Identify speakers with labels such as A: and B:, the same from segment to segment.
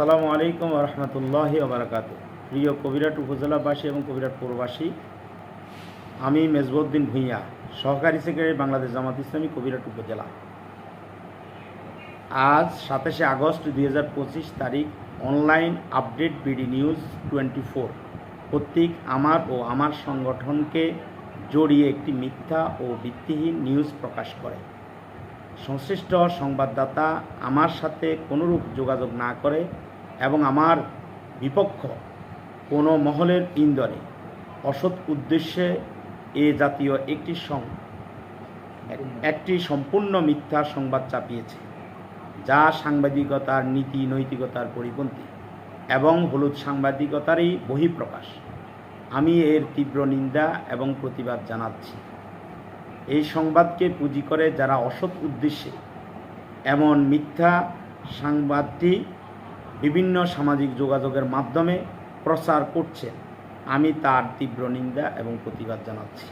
A: আসসালামু আলাইকুম রহমতুল্লাহি ওবরাকাত প্রিয় কবিরাট উপজেলাবাসী এবং কবিরাট পৌরবাসী, আমি মেজবউদ্দিন ভূঁইয়া, সহকারী সেক্রেটারি বাংলাদেশ জামাত ইসলামী কবিরাট উপজেলা। আজ সাতাশে আগস্ট দুই হাজার পঁচিশ তারিখ, online update BD news twenty four. কর্তৃক আমার ও আমার সংগঠনকে জড়িয়ে একটি মিথ্যা ও ভিত্তিহীন নিউজ প্রকাশ করে। সংশ্লিষ্ট সংবাদদাতা আমার সাথে কোনোরূপ যোগাযোগ না করে এবং আমার বিপক্ষ কোনো মহলের ইন্দরে অসৎ উদ্দেশ্যে এ জাতীয় একটি সং একটি সম্পূর্ণ মিথ্যা সংবাদ চাপিয়েছে, যা সাংবাদিকতার নীতি, নৈতিকতার পরিপন্থী এবং হলুদ সাংবাদিকতারই বহিঃপ্রকাশ। আমি এর তীব্র নিন্দা এবং প্রতিবাদ জানাচ্ছি। এই সংবাদকে পুঁজি করে যারা অসৎ উদ্দেশ্যে এমন মিথ্যা সংবাদটি বিভিন্ন সামাজিক যোগাযোগের মাধ্যমে প্রচার করছে। আমি তার তীব্র নিন্দা এবং প্রতিবাদ জানাচ্ছি।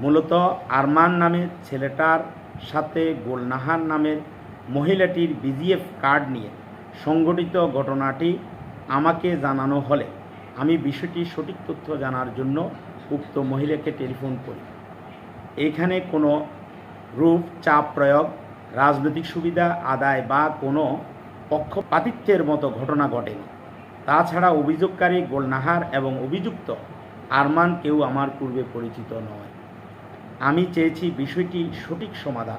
A: মূলত আরমান নামের ছেলেটার সাথে গোলনাহার নামের মহিলাটির বিজিএফ কার্ড নিয়ে সংগঠিত ঘটনাটি আমাকে জানানো হলে আমি বিষয়টি সঠিক তথ্য জানার জন্য উক্ত মহিলাকে টেলিফোন করি। এখানে কোনো রূপ, চাপ প্রয়োগ, রাজনৈতিক সুবিধা, আদায় বা কোনো পক্ষপাতিত্বের মতো ঘটনা ঘটেনি। তাছাড়া অভিযোগকারী গোলনাহার এবং অভিযুক্ত আরমান কেউ আমার পূর্বে পরিচিত নয়। আমি চেয়েছি বিষয়টি সঠিক সমাধান।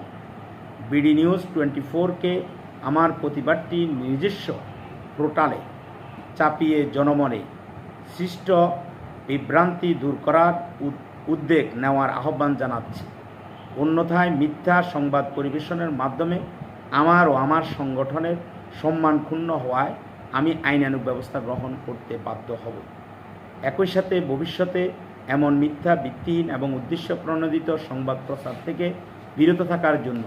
A: বিডি নিউজ টোয়েন্টি ফোরকে আমার প্রতিবাদটি নিজস্ব পোর্টালে চাপিয়ে জনমনে সৃষ্ট বিভ্রান্তি দূর করার উদ- উদ্যোগ নেওয়ার আহ্বান জানাচ্ছি। অন্যথায় মিথ্যা সংবাদ পরিবেশনের মাধ্যমে আমার ও আমার সংগঠনের সম্মান ক্ষুণ্ণ হওয়ায় আমি আইনানুগ ব্যবস্থা গ্রহণ করতে বাধ্য হব। একই সাথে ভবিষ্যতে এমন মিথ্যা, ভিত্তিহীন এবং উদ্দেশ্য প্রণোদিত সংবাদ প্রচার থেকে বিরত থাকার জন্য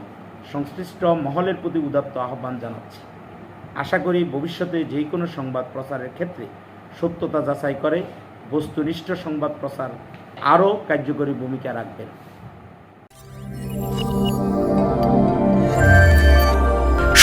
A: সংশ্লিষ্ট মহলের প্রতি উদাত্ত আহ্বান জানাচ্ছি। আশা করি ভবিষ্যতে যে কোনো সংবাদ প্রচারের ক্ষেত্রে সত্যতা যাচাই করে বস্তুনিষ্ঠ সংবাদ প্রচার আরও কার্যকরী ভূমিকা রাখবেন।